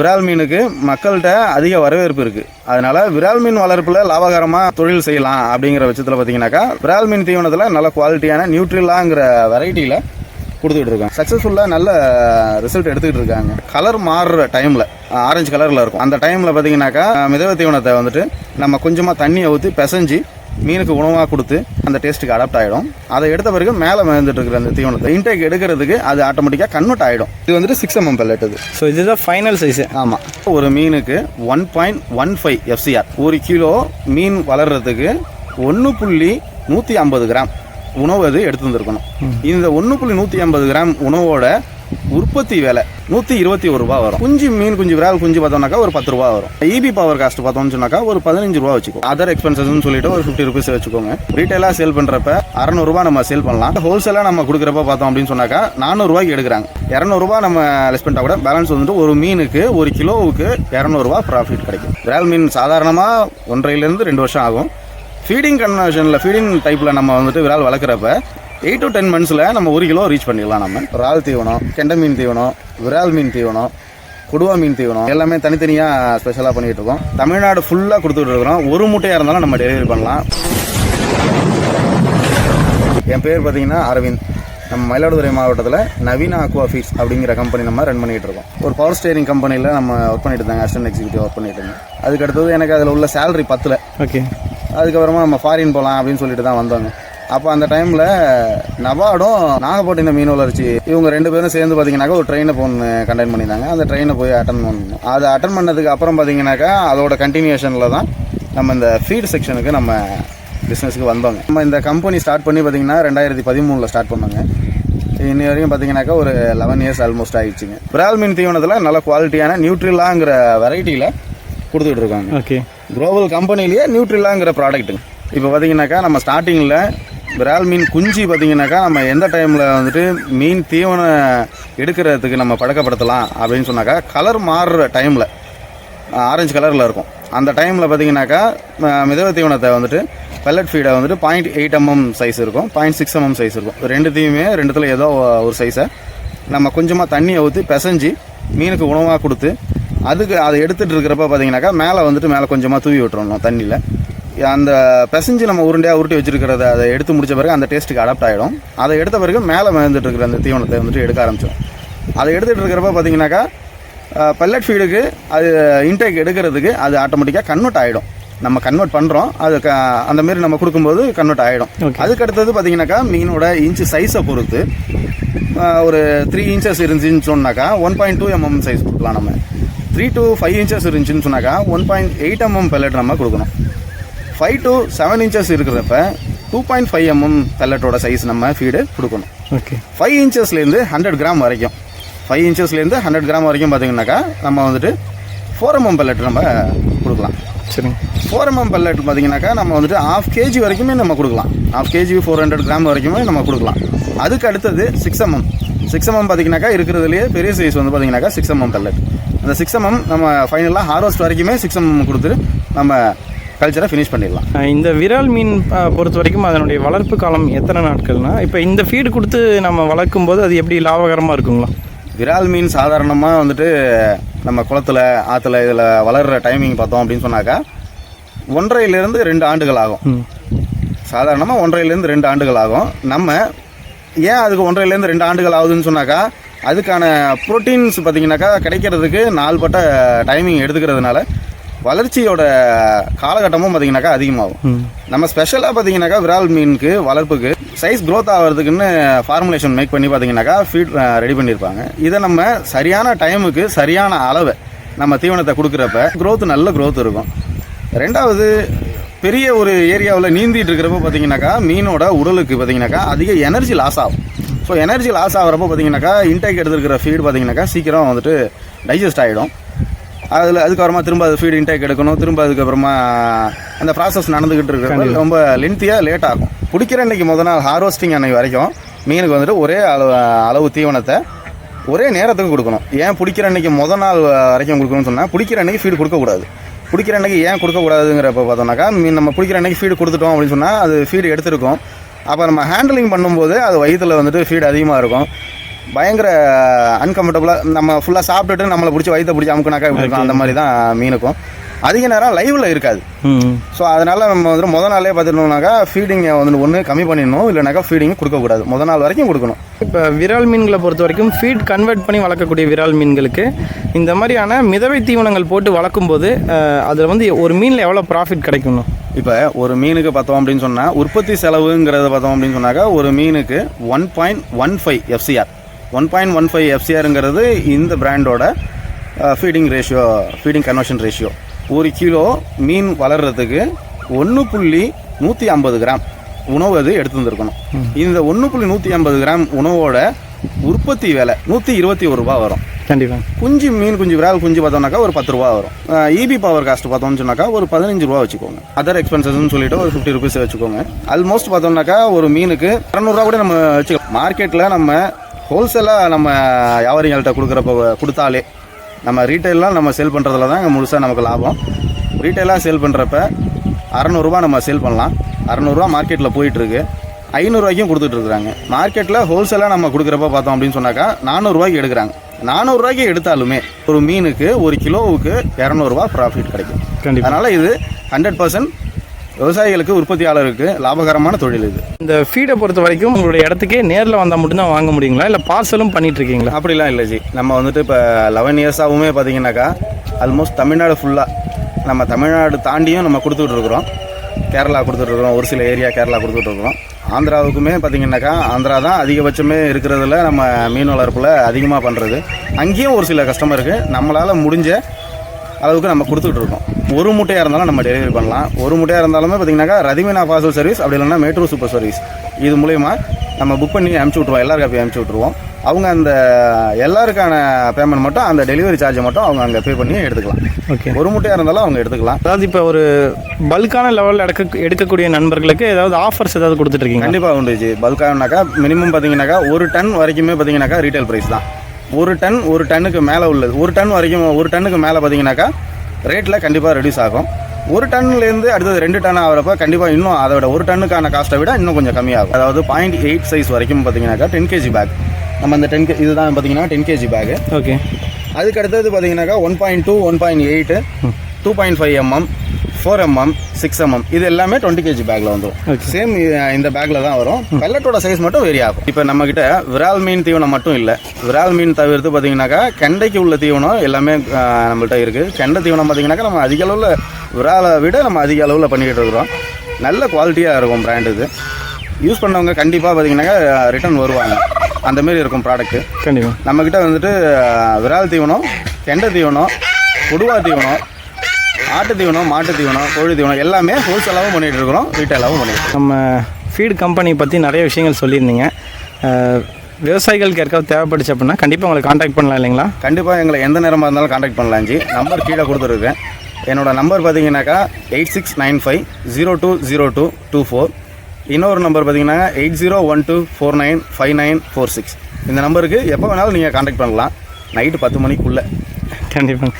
விரால் மீனுக்கு மக்கள்கிட்ட அதிக வரவேற்பு இருக்கு. அதனால விரால் மீன் வளர்ப்புல லாபகரமாக தொழில் செய்யலாம் அப்படிங்கிற பட்சத்தில் பார்த்தீங்கன்னாக்கா விரால் மீன் தீவனத்தில் நல்ல குவாலிட்டியான நியூட்ரிலாங்கிற வெரைட்டியில் கொடுத்துக்கிட்டு இருக்காங்க. சக்ஸஸ்ஃபுல்லாக நல்ல ரிசல்ட் எடுத்துக்கிட்டு இருக்காங்க. கலர் மாறுற டைமில் ஆரஞ்சு கலரில் இருக்கும். அந்த டைமில் பார்த்தீங்கன்னாக்கா மிதவ தீவனத்தை வந்துட்டு நம்ம கொஞ்சமாக தண்ணியை ஊற்றி பிசைஞ்சு மீனுக்கு உணவாக கொடுத்து அந்த டேஸ்ட்டுக்கு அடாப்ட் ஆகிடும் அதை எடுத்த பிறகு மேலே வந்துட்டு இருக்கிற அந்த தீவனத்தை இன்டேக் எடுக்கிறதுக்கு அது ஆட்டோமேட்டிக்காக கன்வெர்ட் ஆகிடும் இது வந்துட்டு சிக்ஸ் எம்எம் பெல்லட் இது. ஸோ இதுதான் ஃபைனல் சைஸு ஆமாம் ஒரு மீனுக்கு one point one five FCR ஒரு கிலோ மீன் வளர்கிறதுக்கு ஒன்று புள்ளி நூற்றி ஐம்பது கிராம் உணவு அது எடுத்து வந்திருக்கணும் இந்த ஒன்று புள்ளி நூற்றி ஐம்பது கிராம் உணவோட உற்பத்தி விலை நூற்றி இருபத்தி ஒரு ரூபா வரும். குஞ்சு மீன் குஞ்சு விரால் குஞ்சு பார்த்தோம்னாக்கா ஒரு பத்து ரூபா வரும். இபி பவர் காஸ்ட் பார்த்தோம்னு சொன்னாக்கா ஒரு பதினஞ்சு ரூபா வச்சுக்கோ. அதர் எக்ஸ்பென்சஸ்னு சொல்லிட்டு ஒரு ஃபிஃப்டி ருபீஸ் வச்சுக்கோங்க. ரீட்டைலாக சேல் பண்ணுறப்ப அறநூறுபா நம்ம சேல் பண்ணலாம். ஹோல்சேலாக நம்ம கொடுக்குறப்ப பார்த்தோம் அப்படின்னு சொன்னாக்கா நானூறுரூவாய்க்கு எடுக்கிறாங்க. இரநூறுபா நம்ம லெஸ் பண்ணிட்டா கூட பேலன்ஸ் வந்துட்டு ஒரு மீனுக்கு ஒரு கிலோவுக்கு இரநூறுபா ப்ராஃபிட் கிடைக்கும். விரால் மீன் சாதாரணமாக ஒன்றையிலேருந்து ரெண்டு வருஷம் ஆகும். ஃபீடிங் கன்வர்ஷனில் ஃபீடிங் டைப்பில் நம்ம வந்துட்டு விரால் வளர்க்குறப்ப எயிட் டு டென் மந்த்ஸில் நம்ம ஒரு கிலோ ரீச் பண்ணிடலாம் நம்ம. இறால் தீவனம் கெண்டை மீன் தீவனம் விரால் மீன் தீவனம் கொடுவா மீன் தீவனம் எல்லாமே தனித்தனியாக ஸ்பெஷலாக பண்ணிகிட்டு இருக்கோம். தமிழ்நாடு ஃபுல்லாக கொடுத்துட்டு இருக்கிறோம். ஒரு மூட்டையாக இருந்தாலும் நம்ம டெலிவரி பண்ணலாம். என் பேர் பார்த்தீங்கன்னா அரவிந்த். நம்ம மயிலாடுதுறை மாவட்டத்தில் நவீன அக்வா ஃபீட்ஸ் அப்படிங்கிற கம்பெனி நம்ம ரன் பண்ணிகிட்டு இருக்கோம். ஒரு பவர் ஸ்டேரிங் கம்பெனியில் நம்ம ஒர்க் பண்ணிட்டு இருந்தாங்க. அசிஸ்டன்ட் எக்ஸிக்யூட்டிவ் ஒர்க் பண்ணிட்டு இருந்தேன் அதுக்கு அடுத்தது எனக்கு அதில் உள்ள சேலரி பத்தில். ஓகே அதுக்கப்புறமா நம்ம ஃபாரின் போகலாம் அப்படின்னு சொல்லிட்டு தான் வந்தாங்க. அப்போ அந்த டைமில் நபார்டும் நாகப்பட்டினம் மீன் வளர்ச்சி இவங்க ரெண்டு பேரும் சேர்ந்து பார்த்தீங்கன்னாக்கா ஒரு ட்ரெயினை ஒன்று கண்டெக்ட் பண்ணியிருந்தாங்க. அந்த ட்ரெயினை போய் அட்டன் பண்ணணும் அதை அட்டன் பண்ணதுக்கு அப்புறம் பார்த்தீங்கன்னாக்கா அதோட கண்டினியூஷனில் தான் நம்ம இந்த ஃபீட் செக்ஷனுக்கு நம்ம பிஸ்னஸுக்கு வந்தோங்க. நம்ம இந்த கம்பெனி ஸ்டார்ட் பண்ணி பார்த்தீங்கன்னா ரெண்டாயிரத்தி பதிமூணில் ஸ்டார்ட் பண்ணாங்க. இன்னி வரைக்கும் பார்த்தீங்கன்னாக்கா ஒரு லெவன் இயர்ஸ் ஆல்மோஸ்ட் ஆயிடுச்சுங்க. விரால் மீன் தீவனத்தில் நல்ல குவாலிட்டியான நியூட்ரில்லாங்கிற வெரைட்டியில் கொடுத்துட்டு இருக்காங்க. ஓகே குளோபல் கம்பெனிலேயே நியூட்ரில்லாங்கிற ப்ராடக்ட்டுங்க இப்போ பார்த்தீங்கன்னாக்கா நம்ம ஸ்டார்டிங்கில் விரால் மீன் குஞ்சு பார்த்தீங்கன்னாக்கா நம்ம எந்த டைமில் வந்துட்டு மீன் தீவனம் எடுக்கிறதுக்கு நம்ம பழக்கப்படுத்தலாம் அப்படின்னு சொன்னாக்கா கலர் மாறுற டைமில் ஆரஞ்சு கலரில் இருக்கும். அந்த டைமில் பார்த்தீங்கன்னாக்கா மிதவ தீவனத்தை வந்துட்டு பெல்லட் ஃபீடை வந்துட்டு பாயிண்ட் எயிட் எம்எம் சைஸ் இருக்கும் பாயிண்ட் சிக்ஸ் எம்எம் சைஸ் இருக்கும். ரெண்டுத்தையுமே ரெண்டுத்தில் ஏதோ ஒரு சைஸை நம்ம கொஞ்சமாக தண்ணியை ஊற்றி பிசைஞ்சு மீனுக்கு உணவாக கொடுத்து அதுக்கு அதை எடுத்துகிட்டு இருக்கிறப்ப பார்த்தீங்கன்னாக்கா மேலே வந்துட்டு மேலே கொஞ்சமாக தூவி விட்டுறணும் தண்ணியில். அந்த பிசைஞ்சு நம்ம உருண்டையாக உருட்டி வச்சிருக்கிறத அதை எடுத்து முடிச்ச பிறகு அந்த டேஸ்ட்டுக்கு அடாப்ட் ஆகிடும் அதை எடுத்த பிறகு மேலே வந்துட்டு இருக்கிற அந்த தீவனத்தை வந்துட்டு எடுக்க ஆரம்பிச்சிடும். அதை எடுத்துகிட்டு இருக்கிறப்ப பார்த்தீங்கன்னாக்கா பல்லட் ஃபீடுக்கு அது இன்டேக் எடுக்கிறதுக்கு அது ஆட்டோமேட்டிக்காக கன்வெர்ட் ஆகிடும் நம்ம கன்வெர்ட் பண்ணுறோம் அது க அந்த மாரி நம்ம கொடுக்கும்போது கன்வெர்ட் ஆகிடும். அதுக்கு அடுத்தது பார்த்தீங்கன்னாக்கா மீனோட இன்ச்சு சைஸை பொறுத்து ஒரு த்ரீ இன்ச்சஸ் இருந்துச்சுன்னு சொன்னாக்கா one point two MM size கொடுக்கலாம் நம்ம. த்ரீ டு ஃபைவ் இன்ச்சஸ் இருந்துச்சுன்னு சொன்னாக்கா one point eight MM pellet நம்ம கொடுக்கணும். ஃபைவ் டு செவன் இன்ச்சஸ் இருக்கிறப்ப டூ பாயிண்ட் ஃபைவ் எம்எம் பெல்லட்டோட சைஸ் நம்ம ஃபீடு கொடுக்கணும். ஓகே ஃபைவ் இன்ச்சஸ்லேருந்து ஹண்ட்ரட் கிராம் வரைக்கும். ஃபைவ் இன்ச்சஸ்லேருந்து ஹண்ட்ரட் கிராம் வரைக்கும் பார்த்தீங்கன்னாக்கா நம்ம வந்துட்டு ஃபோர் எம்எம் பெல்லட் நம்ம கொடுக்கலாம். சரிங்க. ஃபோர் எம்எம் பெல்லட் பார்த்தீங்கன்னாக்கா நம்ம வந்துட்டு ஆஃப் கேஜி வரைக்குமே நம்ம கொடுக்கலாம். Half KG four hundred gram வரைக்குமே நம்ம கொடுக்கலாம். அதுக்கு அடுத்தது சிக்ஸ் எம்எம் சிக்ஸ் எம்எம் பார்த்தீங்கன்னாக்கா இருக்கிறதுலேயே பெரிய சைஸ் வந்து பார்த்தீங்கன்னாக்கா சிக்ஸ் எம்எம் பெல்லட் அந்த சிக்ஸ் எம்எம் நம்ம ஃபைனலாக ஹார்வெஸ்ட் வரைக்குமே சிக்ஸ் எம்எம் கொடுத்துட்டு நம்ம கல்ச்சரை ஃபினிஷ் பண்ணிடலாம். இந்த விரால் மீன் பொறுத்த வரைக்கும் அதனுடைய வளர்ப்பு காலம் எத்தனை நாட்கள்னா இப்போ இந்த ஃபீடு கொடுத்து நம்ம வளர்க்கும் போது அது எப்படி லாபகரமாக இருக்குங்களா? விரால் மீன் சாதாரணமாக வந்துட்டு நம்ம குளத்துல ஆற்றுல இதில் வளர்கிற டைமிங் பார்த்தோம் அப்படின்னு சொன்னாக்கா ஒன்றரைலேருந்து ரெண்டு ஆண்டுகள் ஆகும். சாதாரணமாக ஒன்றரைலேருந்து ரெண்டு ஆண்டுகள் ஆகும். நம்ம ஏன் அதுக்கு ஒன்றரைலேருந்து ரெண்டு ஆண்டுகள் ஆகுதுன்னு சொன்னாக்கா அதுக்கான ப்ரோட்டீன்ஸ் பார்த்தீங்கன்னாக்கா கிடைக்கிறதுக்கு நாள்பட்ட டைமிங் எடுத்துக்கிறதுனால வளர்ச்சியோட காலகட்டமும் பார்த்தீங்கன்னாக்கா அதிகமாகும். நம்ம ஸ்பெஷலாக பார்த்தீங்கன்னாக்கா விரால் மீனுக்கு வளர்ப்புக்கு சைஸ் growth ஆகிறதுக்குன்னு ஃபார்முலேஷன் மேக் பண்ணி பார்த்தீங்கன்னாக்கா ஃபீட் ரெடி பண்ணியிருப்பாங்க. இதை நம்ம சரியான டைமுக்கு சரியான அளவை நம்ம தீவனத்தை கொடுக்குறப்ப growth நல்ல growth இருக்கும். ரெண்டாவது பெரிய ஒரு ஏரியாவில் நீந்திட்டு இருக்கிறப்ப பார்த்தீங்கன்னாக்கா மீனோட உடலுக்கு பார்த்தீங்கன்னாக்கா அதிக எனர்ஜி லாஸ் ஆகும். ஸோ எனர்ஜி லாஸ் ஆகிறப்ப பார்த்தீங்கன்னாக்கா இன்டேக் எடுத்துருக்கிற ஃபீட் பார்த்தீங்கன்னாக்கா சீக்கிரம் வந்துட்டு டைஜஸ்ட் ஆகிடும் அதில் அதுக்கப்புறமா திரும்ப அது ஃபீட் இன்டேக் எடுக்கணும். திரும்ப அதுக்கப்புறமா அந்த ப்ராசஸ் நடந்துக்கிட்டு இருக்கிறப்ப ரொம்ப லென்த்தியாக லேட் ஆகும். பிடிக்கிற அன்னைக்கு முத நாள் ஹார்வெஸ்டிங் அன்னைக்கு வரைக்கும் மீனுக்கு வந்துட்டு ஒரே அளவு அளவு தீவனத்தை ஒரே நேரத்துக்கு கொடுக்கணும். ஏன் பிடிக்கிற அன்னைக்கு முத நாள் வரைக்கும் கொடுக்கணும்னு சொன்னால் பிடிக்கிற அன்னைக்கு ஃபீடு கொடுக்கக்கூடாது. பிடிக்கிற அன்னைக்கு ஏன் கொடுக்கக்கூடாதுங்கிறப்ப பார்த்தோம்னாக்கா மீன் நம்ம பிடிக்கிற அன்னைக்கு ஃபீடு கொடுத்துட்டோம் அப்படின்னு சொன்னால் அது ஃபீடு எடுத்திருக்கோம். அப்போ நம்ம ஹேண்டலிங் பண்ணும்போது அது வயிற்றில் வந்துட்டு ஃபீடு அதிகமாக இருக்கும். பயங்கர அன்கம்ஃபர்டபுளாக நம்ம ஃபுல்லாக சாப்பிட்டுட்டு நம்மளை பிடிச்சி வயிற்ற பிடிச்சி அமுக்குனாக்கா இப்படி இருக்கும். அந்த மாதிரி தான் மீனுக்கும். அதிக நேரம் லைவில் இருக்காது. ஸோ அதனால் நம்ம வந்து முத நாளே பார்த்துட்டோம்னாக்கா ஃபீடிங்கை வந்து ஒன்று கம்மி பண்ணிடணும். இல்லைனாக்கா ஃபீடிங் கொடுக்கக்கூடாது. முத நாள் வரைக்கும் கொடுக்கணும். இப்போ விரால் மீன்களை பொறுத்த வரைக்கும் ஃபீட் கன்வெர்ட் பண்ணி வளர்க்கக்கூடிய விரால் மீன்களுக்கு இந்த மாதிரியான மிதவை தீவனங்கள் போட்டு வளர்க்கும்போது அதில் வந்து ஒரு மீனில் எவ்வளோ ப்ராஃபிட் கிடைக்கணும் இப்போ ஒரு மீனுக்கு பார்த்தோம் அப்படின்னு சொன்னால் உற்பத்தி செலவுங்கிறத பார்த்தோம் அப்படின்னு சொன்னாக்கா ஒரு மீனுக்கு one point one five FCR one point one five எஃப்சிஆருங்கிறது இந்த பிராண்டோட feeding ratio feeding conversion ratio ஒரு கிலோ மீன் வளர்கிறதுக்கு ஒன்று புள்ளி நூற்றி ஐம்பது கிராம் உணவு அது எடுத்து வந்திருக்கணும். இந்த ஒன்று புள்ளி நூற்றி ஐம்பது கிராம் உணவோட உற்பத்தி விலை நூற்றி இருபத்தி ஒரு ரூபா வரும். கண்டிப்பாக குஞ்சு மீன் குஞ்சு விரால் குஞ்சு பார்த்தோம்னாக்கா ஒரு பத்து ரூபா வரும். இபி பவர் காஸ்ட் பார்த்தோம்னு சொன்னாக்கா ஒரு பதினஞ்சு ரூபா வச்சுக்கோங்க. அதர் எக்ஸ்பென்சஸ்னு சொல்லிட்டு ஒரு ஃபிஃப்டி ருபீஸ் வச்சுக்கோங்க. ஆல்மோஸ்ட் பார்த்தோம்னாக்கா ஒரு மீனுக்கு இரநூறுவா கூட நம்ம வச்சுக்கலாம். மார்க்கெட்டில் நம்ம ஹோல்சேலாக நம்ம வியாபாரிகள்கிட்ட கொடுக்குறப்ப கொடுத்தாலே நம்ம ரீட்டைல்லாம் நம்ம சேல் பண்ணுறதுல தான் முழுசாக நமக்கு லாபம். ரீட்டைலாக சேல் பண்ணுறப்ப அறநூறுபா நம்ம சேல் பண்ணலாம். அறநூறுவா மார்க்கெட்டில் போயிட்டுருக்கு. ஐநூறுரூவாய்க்கும் கொடுத்துட்டு இருக்காங்க மார்க்கெட்டில் ஹோல்சேலாக நம்ம கொடுக்குறப்ப பார்த்தோம் அப்படின்னு சொன்னாக்கா நானூறுரூவாய்க்கு எடுக்கிறாங்க. நானூறுரூவாய்க்கு எடுத்தாலுமே ஒரு மீனுக்கு ஒரு கிலோவுக்கு இரநூறுவா ப்ராஃபிட் கிடைக்கும். கண்டிப்பாக அதனால் இது ஹண்ட்ரட் பர்சன்ட் விவசாயிகளுக்கு உற்பத்தியாளருக்கு லாபகரமான தொழில் இது. இந்த ஃபீடை பொறுத்த வரைக்கும் உங்களுடைய இடத்துக்கே நேரில் வந்தால் மட்டும்தான் வாங்க முடியுங்களா? இல்லை பார்சலும் பண்ணிட்டு இருக்கீங்களா அப்படிலாம் இல்லை ஜி. நம்ம வந்துட்டு இப்போ லெவன் இயர்ஸாகவுமே பார்த்தீங்கன்னாக்கா ஆல்மோஸ்ட் தமிழ்நாடு ஃபுல்லாக நம்ம தமிழ்நாடு தாண்டியும் நம்ம கொடுத்துட்டு இருக்கிறோம் கேரளா கொடுத்துட்ருக்குறோம் ஒரு சில ஏரியா கேரளா கொடுத்துட்ருக்குறோம் ஆந்திராவுக்குமே பார்த்தீங்கன்னாக்கா ஆந்திரா தான் அதிகபட்சமே இருக்கிறதுல நம்ம மீன் வளர்ப்பில் அதிகமாக பண்ணுறது அங்கேயும் ஒரு சில கஸ்டமருக்கு நம்மளால் முடிஞ்ச அளவுக்கு நம்ம கொடுத்துட்டு இருக்கோம். ஒரு முட்டையாக இருந்தாலும் நம்ம டெலிவரி பண்ணலாம். ஒரு முட்டையாக இருந்தாலுமே பார்த்தீங்கன்னாக்கா ரதிமினா பார்சல் சர்வீஸ் அப்படி இல்லைன்னா மேட்ரோ சூப்பர் சர்வீஸ் இது மூலயமா நம்ம புக் பண்ணி அனுப்பிச்சி விட்ருவோம் எல்லாருக்கும் போய் அனுப்பிச்சி விட்ருவோம் அவங்க அந்த எல்லாருக்கான பேமெண்ட் மட்டும் அந்த டெலிவரி சார்ஜை மட்டும் அவங்க அங்கே பே பண்ணி எடுத்துக்கலாம். ஓகே ஒரு முட்டையாக இருந்தாலும் அவங்க எடுத்துக்கலாம். அதாவது இப்போ ஒரு பல்கான லெவலில் எடுக்க எடுக்கக்கூடிய நண்பர்களுக்கு ஏதாவது ஆஃபர்ஸ் ஏதாவது கொடுத்துட்ருக்கீங்க கண்டிப்பாக உண்டு ஜி பல்கானாக்கா மினிமம் பார்த்தீங்கன்னாக்கா ஒரு டன் வரைக்குமே பார்த்தீங்கன்னாக்கா ரீட்டைல் ப்ரைஸ் தான். ஒரு டன் ஒரு டன்னுக்கு மேலே உள்ளது. ஒரு டன் வரைக்கும் ஒரு டன்னுக்கு மேலே பார்த்தீங்கன்னாக்கா ரேட்டில் கண்டிப்பாக ரெடியூஸ் ஆகும். ஒரு டன்லேருந்து அடுத்தது ரெண்டு டன் ஆகிறப்ப கண்டிப்பாக இன்னும் அதோட ஒரு டன்னுக்கான காஸ்ட்டை விட இன்னும் கொஞ்சம் கம்மியாகும். அதாவது பாயிண்ட் எயிட் சைஸ் வரைக்கும் பார்த்தீங்கன்னாக்கா டென் கேஜி பேக் நம்ம அந்த டென் கே இதுதான் பார்த்தீங்கன்னா டென் கேஜி பேக்கு ஓகே அதுக்கு அடுத்தது பார்த்தீங்கன்னாக்கா one point two one point eight two point five MM four MM six MM இது எல்லாமே டுவெண்ட்டி கேஜி பேக்கில் வந்துடும். சேம் இந்த பேக்கில் தான் வரும். பெல்லட்டோட சைஸ் மட்டும் வேரி ஆகும். இப்போ நம்மக்கிட்ட விரால் மீன் தீவனம் மட்டும் இல்லை. விரால் மீன் தவிர்த்து பார்த்தீங்கன்னாக்கா கெண்டைக்கு உள்ள தீவனம் எல்லாமே அஹ், நம்மள்ட்ட இருக்குது கெண்டை தீவனம் பார்த்தீங்கன்னாக்கா நம்ம அதிக அளவில் விராலை விட நம்ம அதிக அளவில் பண்ணிக்கிட்டு இருக்கிறோம். நல்ல குவாலிட்டியாக இருக்கும் பிராண்ட் இது. யூஸ் பண்ணவங்க கண்டிப்பாக பார்த்தீங்கன்னாக்கா ரிட்டர்ன் வருவாங்க. அந்த மாதிரி இருக்கும் ப்ராடக்ட்டு கண்டிப்பாக நம்மக்கிட்ட வந்துட்டு விரால் தீவனம் கெண்டை தீவனம் கொடுவா தீவனம் ஆட்டு தீவனம் மாட்டு தீவனம் கோழி தீவனம் எல்லாமே ஹோல்சேலாகவும் பண்ணிகிட்டு இருக்கிறோம். ரீட்டைலாகவும் பண்ணிட்டு. நம்ம ஃபீட் கம்பெனி பற்றி நிறைய விஷயங்கள் சொல்லியிருந்தீங்க. விவசாயிகளுக்கு யாருக்காவது தேவைப்படுச்சு அப்படின்னா கண்டிப்பாக உங்களை காண்டாக்ட் பண்ணலாம் இல்லைங்களா? கண்டிப்பாக எங்களை எந்த நேரமாக இருந்தாலும் காண்டாக்ட் பண்ணலாம் ஜி நம்பர் கீழே கொடுத்துருக்கேன். என்னோட நம்பர் பார்த்தீங்கன்னாக்கா eight six nine five zero two zero two two four இன்னொரு நம்பர் பார்த்தீங்கன்னா eight zero one two four nine five nine four six இந்த நம்பருக்கு எப்போ வேணாலும் நீங்கள் காண்டாக்ட் பண்ணலாம். நைட்டு பத்து மணிக்குள்ளே. கண்டிப்பாங்க